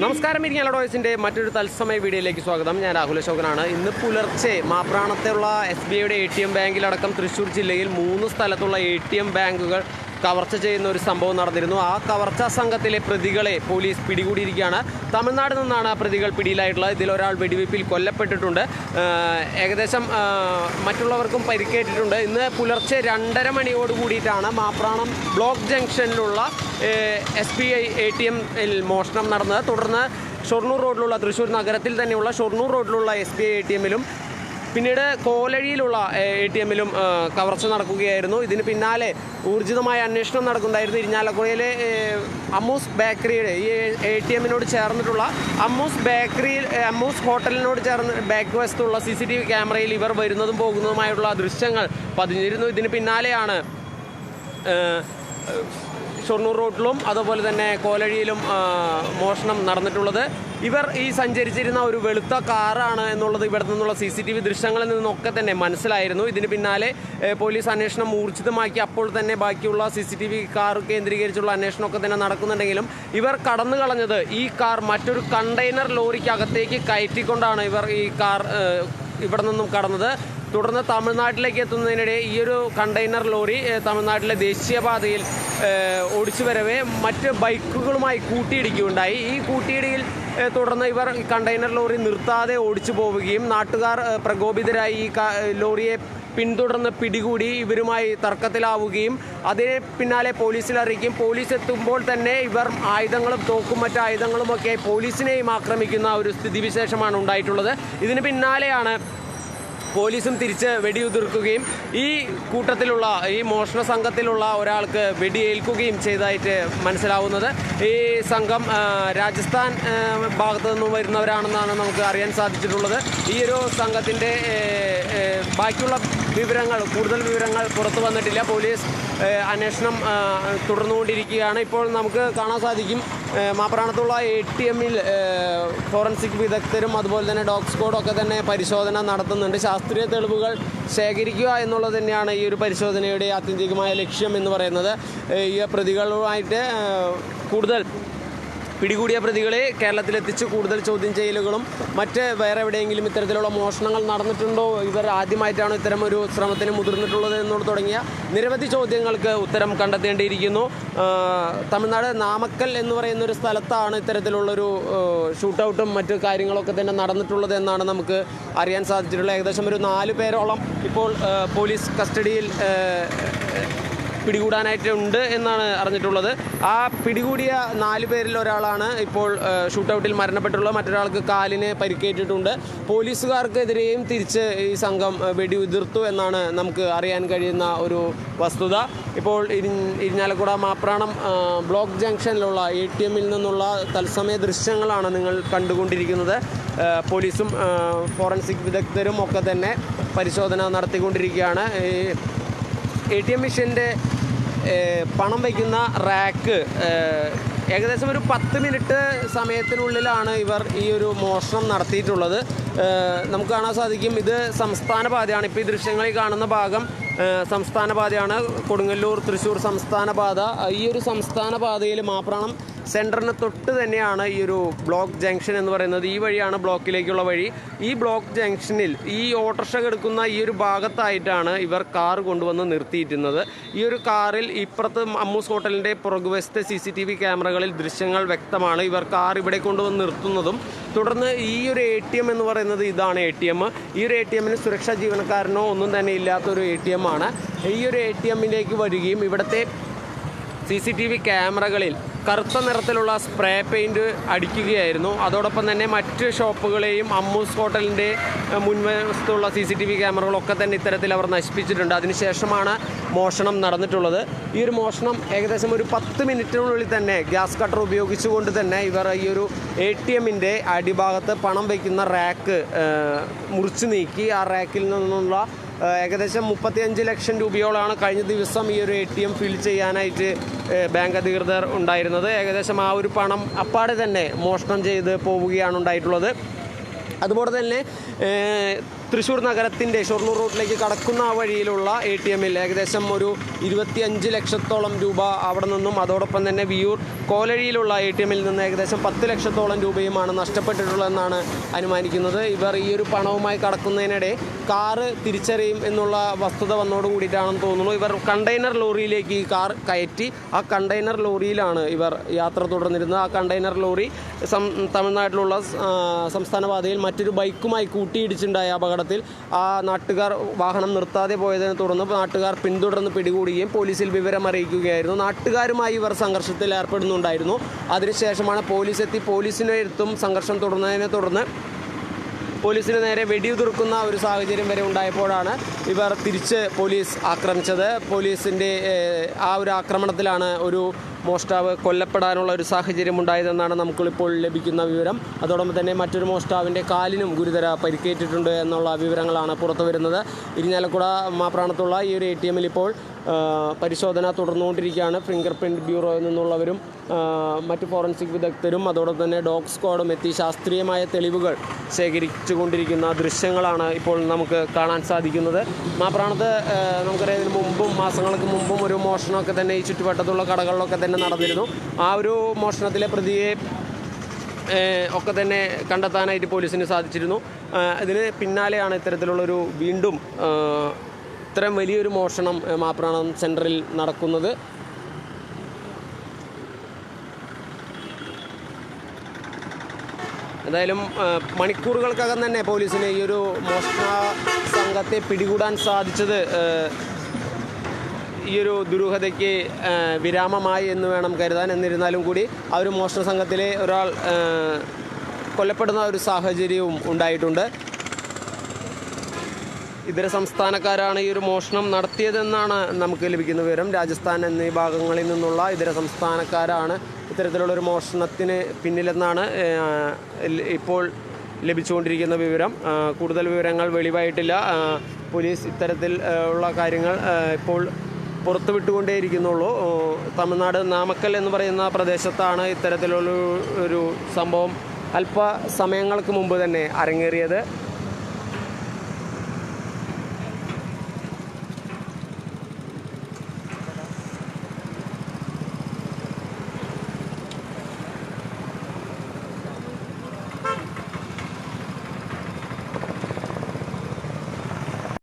നമസ്കാരം ഇരിങ്ങാലഡോയ്സിന്റെ മറ്റൊരു തത്സമയ വീഡിയോയിലേക്ക് സ്വാഗതം. ഞാൻ രാഹുൽ അശോകനാണ്. ഇന്ന് പുലർച്ചെ മാപ്രാണത്തുള്ള എസ് ബി ഐയുടെ എ ടി എം ബാങ്കിലടക്കം തൃശ്ശൂർ ജില്ലയിൽ മൂന്ന് സ്ഥലത്തുള്ള എ ടി എം ബാങ്കുകൾ കവർച്ച ചെയ്യുന്ന ഒരു സംഭവം നടന്നിരുന്നു. ആ കവർച്ചാ സംഘത്തിലെ പ്രതികളെ പോലീസ് പിടികൂടിയിരിക്കുകയാണ്. തമിഴ്നാട് നിന്നാണ് പ്രതികൾ പിടിയിലായിട്ടുള്ളത്. ഇതിൽ ഒരാൾ വെടിവയ്പ്പിൽ കൊല്ലപ്പെട്ടിട്ടുണ്ട്. ഏകദേശം മറ്റുള്ളവർക്കും പരിക്കേറ്റിട്ടുണ്ട്. ഇന്ന് പുലർച്ചെ രണ്ടര മണിയോട് കൂടിയിട്ടാണ് Mapranam block ജംഗ്ഷനിലുള്ള S B I A T എമ്മിൽ മോഷണം നടന്നത്. തുടർന്ന് ഷൊർണൂർ റോഡിലുള്ള തൃശ്ശൂർ നഗരത്തിൽ തന്നെയുള്ള ഷൊർണൂർ റോഡിലുള്ള S B I A T എമ്മിലും പിന്നീട് കോലഴിയിലുള്ള എ ടി എമ്മിലും കവർച്ച നടക്കുകയായിരുന്നു. ഇതിന് പിന്നാലെ ഊർജിതമായ അന്വേഷണം നടക്കുന്നുണ്ടായിരുന്നു. ഇരിഞ്ഞാലക്കുഴയിലെ അമ്മൂസ് ബേക്കറിയുടെ ഈ എ ടി എമ്മിനോട് ചേർന്നിട്ടുള്ള അമ്മൂസ് ബേക്കറിയിൽ അമ്മൂസ് ഹോട്ടലിനോട് ചേർന്ന് ബാക്ക് വശത്തുള്ള സി സി ടി വി ക്യാമറയിൽ ഇവർ വരുന്നതും പോകുന്നതുമായുള്ള ദൃശ്യങ്ങൾ പതിഞ്ഞിരുന്നു. ഇതിന് പിന്നാലെയാണ് ഷൊർണൂർ റോഡിലും അതുപോലെ തന്നെ കോലഴിയിലും മോഷണം നടന്നിട്ടുള്ളത്. ഇവർ ഈ സഞ്ചരിച്ചിരുന്ന ഒരു വെളുത്ത കാറാണ് എന്നുള്ളത് ഇവിടെ നിന്നുള്ള സി സി ടി വി ദൃശ്യങ്ങളിൽ നിന്നൊക്കെ തന്നെ മനസ്സിലായിരുന്നു. ഇതിന് പിന്നാലെ പോലീസ് അന്വേഷണം ഊർജിതമാക്കി അപ്പോൾ തന്നെ ബാക്കിയുള്ള C C T V car കേന്ദ്രീകരിച്ചുള്ള അന്വേഷണമൊക്കെ തന്നെ നടക്കുന്നുണ്ടെങ്കിലും ഇവർ കടന്നു കളഞ്ഞത് ഈ കാർ മറ്റൊരു കണ്ടെയ്നർ ലോറിക്കകത്തേക്ക് കയറ്റിക്കൊണ്ടാണ് ഇവർ ഈ കാർ ഇവിടെ നിന്നും കടന്നത്. തുടർന്ന് തമിഴ്നാട്ടിലേക്ക് എത്തുന്നതിനിടെ ഈ ഒരു കണ്ടെയ്നർ ലോറി തമിഴ്നാട്ടിലെ ദേശീയപാതയിൽ ഓടിച്ചു വരവേ മറ്റ് ബൈക്കുകളുമായി കൂട്ടിയിടിക്കുകയുണ്ടായി. ഈ കൂട്ടിയിടിയിൽ തുടർന്ന് ഇവർ കണ്ടെയ്നർ ലോറി നിർത്താതെ ഓടിച്ചു പോവുകയും നാട്ടുകാർ പ്രകോപിതരായി ഈ ലോറിയെ പിന്തുടർന്ന് പിടികൂടി ഇവരുമായി തർക്കത്തിലാവുകയും അതിന് പിന്നാലെ പോലീസിൽ അറിയിക്കും പോലീസ് എത്തുമ്പോൾ തന്നെ ഇവർ ആയുധങ്ങളും തോക്കും മറ്റ് ആയുധങ്ങളുമൊക്കെ പോലീസിനെയും ആക്രമിക്കുന്ന ഒരു സ്ഥിതിവിശേഷമാണ് ഉണ്ടായിട്ടുള്ളത്. ഇതിന് പിന്നാലെയാണ് പോലീസും തിരിച്ച് വെടിയുതിർക്കുകയും ഈ കൂട്ടത്തിലുള്ള ഈ മോഷണ സംഘത്തിലുള്ള ഒരാൾക്ക് വെടിയേൽക്കുകയും ചെയ്തതായിട്ട് മനസ്സിലാവുന്നത്. ഈ സംഘം രാജസ്ഥാൻ ഭാഗത്തു നിന്നും വരുന്നവരാണെന്നാണ് നമുക്ക് അറിയാൻ സാധിച്ചിട്ടുള്ളത്. ഈ ഒരു സംഘത്തിന്റെ ബാക്കിയുള്ള വിവരങ്ങൾ കൂടുതൽ വിവരങ്ങൾ പുറത്തു വന്നിട്ടില്ല. പോലീസ് അന്വേഷണം തുടർന്നുകൊണ്ടിരിക്കുകയാണ്. ഇപ്പോൾ നമുക്ക് കാണാൻ സാധിക്കും മാപ്രാണത്തുള്ള എ ടി എമ്മിൽ ഫോറൻസിക് വിദഗ്ധരും അതുപോലെ തന്നെ ഡോഗ് സ്ക്വാഡും ഒക്കെ തന്നെ പരിശോധന നടത്തുന്നുണ്ട്. ശാസ്ത്രീയ തെളിവുകൾ ശേഖരിക്കുക എന്നുള്ളത് തന്നെയാണ് ഈ ഒരു പരിശോധനയുടെ ആത്യന്തികമായ ലക്ഷ്യം എന്ന് പറയുന്നത്. ഈ പ്രതികളുമായിട്ട് കൂടുതൽ പിടികൂടിയ പ്രതികളെ കേരളത്തിലെത്തിച്ച് കൂടുതൽ ചോദ്യം ചെയ്യലുകളും മറ്റ് വേറെ എവിടെയെങ്കിലും ഇത്തരത്തിലുള്ള മോഷണങ്ങൾ നടന്നിട്ടുണ്ടോ? ഇവർ ആദ്യമായിട്ടാണ് ഇത്തരം ഒരു ശ്രമത്തിന് മുതിർന്നിട്ടുള്ളത് എന്നോട് തുടങ്ങിയ നിരവധി ചോദ്യങ്ങൾക്ക് ഉത്തരം കണ്ടെത്തേണ്ടിയിരിക്കുന്നു. തമിഴ്നാട് നാമക്കൽ എന്ന് പറയുന്ന ഒരു സ്ഥലത്താണ് ഇത്തരത്തിലുള്ളൊരു ഷൂട്ടൗട്ടും മറ്റു കാര്യങ്ങളൊക്കെ തന്നെ നടന്നിട്ടുള്ളത് എന്നാണ് നമുക്ക് അറിയാൻ സാധിച്ചിട്ടുള്ളത്. ഏകദേശം ഒരു നാല് പേരോളം ഇപ്പോൾ പോലീസ് കസ്റ്റഡിയിൽ പിടികൂടാനായിട്ടുണ്ട് എന്നാണ് അറിഞ്ഞിട്ടുള്ളത്. ആ പിടികൂടിയ നാല് പേരിൽ ഒരാളാണ് ഇപ്പോൾ ഷൂട്ടൗട്ടിൽ മരണപ്പെട്ടുള്ളത്. മറ്റൊരാൾക്ക് കാലിന് പരിക്കേറ്റിട്ടുണ്ട്. പോലീസുകാർക്കെതിരെയും തിരിച്ച് ഈ സംഘം വെടിയുതിർത്തു എന്നാണ് നമുക്ക് അറിയാൻ കഴിയുന്ന ഒരു വസ്തുത. ഇപ്പോൾ ഇരി ഇരിഞ്ഞാലക്കുട മാപ്രാണം ബ്ലോക്ക് ജംഗ്ഷനിലുള്ള എ ടി എമ്മിൽ നിന്നുള്ള തത്സമയ ദൃശ്യങ്ങളാണ് നിങ്ങൾ കണ്ടുകൊണ്ടിരിക്കുന്നത്. പോലീസും ഫോറൻസിക് വിദഗ്ധരും ഒക്കെ തന്നെ പരിശോധന നടത്തിക്കൊണ്ടിരിക്കുകയാണ്. ഈ എ ടി എം മെഷീന്റെ പണം വയ്ക്കുന്ന റാക്ക് ഏകദേശം ഒരു പത്ത് മിനിറ്റ് സമയത്തിനുള്ളിലാണ് ഇവർ ഈ ഒരു മോഷണം നടത്തിയിട്ടുള്ളത്. നമുക്ക് കാണാൻ സാധിക്കും ഇത് സംസ്ഥാന പാതയാണ്. ഇപ്പോൾ ഈ ദൃശ്യങ്ങളിൽ കാണുന്ന ഭാഗം സംസ്ഥാന പാതയാണ്. കൊടുങ്ങല്ലൂർ തൃശ്ശൂർ സംസ്ഥാന പാത. ഈ ഒരു സംസ്ഥാന പാതയിൽ മാപ്രാണം സെന്ററിന് തൊട്ട് തന്നെയാണ് ഈ ഒരു ബ്ലോക്ക് ജംഗ്ഷൻ എന്ന് പറയുന്നത്. ഈ വഴിയാണ് ബ്ലോക്കിലേക്കുള്ള വഴി. ഈ ബ്ലോക്ക് ജംഗ്ഷനിൽ ഈ ഓട്ടോറിക്ഷ കിടക്കുന്ന ഈ ഒരു ഭാഗത്തായിട്ടാണ് ഇവർ കാർ കൊണ്ടുവന്ന് നിർത്തിയിരുന്നത് ഈ ഒരു കാറിൽ ഇപ്പുറത്ത് അമ്മൂസ് ഹോട്ടലിന്റെ പുറകുവശത്തെ സി സി ടി വി ക്യാമറകളിൽ ദൃശ്യങ്ങൾ വ്യക്തമാണ്. ഇവർ കാർ ഇവിടെ കൊണ്ടുവന്ന് നിർത്തുന്നതും തുടർന്ന് ഈ ഒരു എ ടി എം എന്ന് പറയുന്നത് ഇതാണ് എ ടി എം ഈ ഒരു എ ടി എമ്മിന് സുരക്ഷാ ജീവനക്കാരനോ ഒന്നും തന്നെ ഇല്ലാത്തൊരു എ ടി എം ആണ്. ഈ ഒരു എ ടി എമ്മിലേക്ക് വരികയും ഇവിടുത്തെ സി സി ടി വി ക്യാമറകളിൽ കറുത്ത നിറത്തിലുള്ള സ്പ്രേ പെയിന്റ് അടിക്കുകയായിരുന്നു. അതോടൊപ്പം തന്നെ മറ്റ് ഷോപ്പുകളെയും അമ്മൂസ് ഹോട്ടലിന്റെ മുൻവശത്തുള്ള സി സി ടി വി ക്യാമറകളൊക്കെ തന്നെ ഇത്തരത്തിൽ അവർ നശിപ്പിച്ചിട്ടുണ്ട്. അതിനുശേഷമാണ് മോഷണം നടന്നിട്ടുള്ളത്. ഈ ഒരു മോഷണം ഏകദേശം ഒരു പത്ത് മിനിറ്റിനുള്ളിൽ തന്നെ ഗ്യാസ് കട്ടർ ഉപയോഗിച്ചുകൊണ്ട് തന്നെ ഇവർ ഈ ഒരു എ ടി എമ്മിന്റെ അടിഭാഗത്ത് പണം വയ്ക്കുന്ന റാക്ക് മുറിച്ചു നീക്കി. ആ റാക്കിൽ നിന്നുള്ള ഏകദേശം മുപ്പത്തിയഞ്ച് ലക്ഷം രൂപയോളമാണ് കഴിഞ്ഞ ദിവസം ഈ ഒരു എ ടി എം ഫിൽ ചെയ്യാനായിട്ട് ബാങ്ക് അധികൃതർ ഉണ്ടായിരുന്നത്. ഏകദേശം ആ ഒരു പണം അപ്പാടെ തന്നെ മോഷണം ചെയ്ത് പോവുകയാണ് ഉണ്ടായിട്ടുള്ളത്. അതുപോലെ തന്നെ തൃശ്ശൂർ നഗരത്തിന്റെ ഷൊർണൂർ റൂട്ടിലേക്ക് കടക്കുന്ന ആ വഴിയിലുള്ള എ ടി എമ്മിൽ ഏകദേശം ഒരു ഇരുപത്തിയഞ്ച് ലക്ഷത്തോളം രൂപ അവിടെ നിന്നും അതോടൊപ്പം തന്നെ വിയൂർ കോലഴിയിലുള്ള എ ടി എമ്മിൽ നിന്ന് ഏകദേശം പത്ത് ലക്ഷത്തോളം രൂപയുമാണ് നഷ്ടപ്പെട്ടിട്ടുള്ളതെന്നാണ് അനുമാനിക്കുന്നത്. ഇവർ ഈ ഒരു പണവുമായി കടക്കുന്നതിനിടെ കാറ് തിരിച്ചറിയും എന്നുള്ള വസ്തുത വന്നോട് കൂടിയിട്ടാണെന്ന് തോന്നുന്നു. ഇവർ കണ്ടെയ്നർ ലോറിയിലേക്ക് ഈ കാർ കയറ്റി ആ കണ്ടെയ്നർ ലോറിയിലാണ് ഇവർ യാത്ര തുടർന്നിരുന്നത്. ആ കണ്ടെയ്നർ ലോറി തമിഴ്നാട്ടിലുള്ള സംസ്ഥാന പാതയിൽ മറ്റൊരു ബൈക്കുമായി കൂട്ടിയിടിച്ചുണ്ടായ അപകടത്തിൽ ആ നാട്ടുകാർ വാഹനം നിർത്താതെ പോയതിനെ തുടർന്ന് നാട്ടുകാർ പിന്തുടർന്ന് പിടികൂടുകയും പോലീസിൽ വിവരം അറിയിക്കുകയായിരുന്നു. നാട്ടുകാരുമായി ഇവർ സംഘർഷത്തിൽ ഏർപ്പെടുന്നുണ്ടായിരുന്നു. അതിനുശേഷമാണ് പോലീസ് എത്തി. എത്തും. സംഘർഷം തുടർന്നതിനെ തുടർന്ന് പോലീസിന് നേരെ വെടിയുതിർക്കുന്ന ഒരു സാഹചര്യം വരെ ഉണ്ടായപ്പോഴാണ് ഇവർ തിരിച്ച് പോലീസ് ആക്രമിച്ചത്. പോലീസിന്റെ ആ ഒരു ആക്രമണത്തിലാണ് ഒരു മോഷ്ടാവ് കൊല്ലപ്പെടാനുള്ള ഒരു സാഹചര്യം ഉണ്ടായതെന്നാണ് നമുക്കിപ്പോൾ ലഭിക്കുന്ന വിവരം. അതോടൊപ്പം തന്നെ മറ്റൊരു മോഷ്ടാവിന്റെ കാലിനും ഗുരുതര പരിക്കേറ്റിട്ടുണ്ട് എന്നുള്ള വിവരങ്ങളാണ് പുറത്തു വരുന്നത്. ഇരിഞ്ഞാലക്കുട മാപ്രാണത്തുള്ള ഈ ഒരു എ ടി എമ്മിൽ ഇപ്പോൾ പരിശോധന തുടർന്നുകൊണ്ടിരിക്കുകയാണ്. ഫിംഗർ പ്രിന്റ് ബ്യൂറോയിൽ നിന്നുള്ളവരും മറ്റ് ഫോറൻസിക് വിദഗ്ധരും അതോടൊപ്പം തന്നെ ഡോഗ് സ്ക്വാഡും എത്തി ശാസ്ത്രീയമായ തെളിവുകൾ ശേഖരിച്ചു കൊണ്ടിരിക്കുന്ന ദൃശ്യങ്ങളാണ് ഇപ്പോൾ നമുക്ക് കാണാൻ സാധിക്കുന്നത്. മാപ്രാണത്ത് നമുക്കറിയാം ഇതിന് മുമ്പും മാസങ്ങൾക്ക് മുമ്പും ഒരു മോഷണമൊക്കെ തന്നെ ഈ ചുറ്റുവട്ടത്തുള്ള കടകളിലൊക്കെ തന്നെ നടന്നിരുന്നു. ആ ഒരു മോഷണത്തിലെ പ്രതിയെ ഒക്കെ തന്നെ കണ്ടെത്താനായിട്ട് പോലീസിന് സാധിച്ചിരുന്നു. ഇതിന് പിന്നാലെയാണ് ഇത്തരത്തിലുള്ളൊരു വീണ്ടും ഇത്രയും വലിയൊരു മോഷണം മാപ്രാണം സെന്ററിൽ നടക്കുന്നത്. എന്തായാലും മണിക്കൂറുകൾക്കകം തന്നെ പോലീസിന് ഈ ഒരു മോഷണ സംഘത്തെ പിടികൂടാൻ സാധിച്ചത് ഈ ഒരു ദുരൂഹതയ്ക്ക് വിരാമമായി എന്ന് വേണം കരുതാൻ. എന്നിരുന്നാലും കൂടി ആ ഒരു മോഷണ സംഘത്തിലെ ഒരാൾ കൊല്ലപ്പെടുന്ന ഒരു സാഹചര്യവും ഉണ്ടായിട്ടുണ്ട്. ഇതര സംസ്ഥാനക്കാരാണ് ഈ ഒരു മോഷണം നടത്തിയതെന്നാണ് നമുക്ക് ലഭിക്കുന്ന വിവരം. രാജസ്ഥാൻ എന്നീ ഭാഗങ്ങളിൽ നിന്നുള്ള ഇതര സംസ്ഥാനക്കാരാണ് ഇത്തരത്തിലുള്ള ഒരു മോഷണത്തിന് പിന്നിലെന്നാണ് ഇപ്പോൾ ലഭിച്ചുകൊണ്ടിരിക്കുന്ന വിവരം. കൂടുതൽ വിവരങ്ങൾ വെളിവായിട്ടില്ല. പോലീസ് ഇത്തരത്തിൽ ഉള്ള കാര്യങ്ങൾ ഇപ്പോൾ പുറത്തുവിട്ടുകൊണ്ടേയിരിക്കുന്നുള്ളൂ. തമിഴ്നാട് നാമക്കൽ എന്ന് പറയുന്ന പ്രദേശത്താണ് ഇത്തരത്തിലുള്ള ഒരു സംഭവം അല്പ സമയങ്ങൾക്ക് മുമ്പ് തന്നെ അരങ്ങേറിയത്.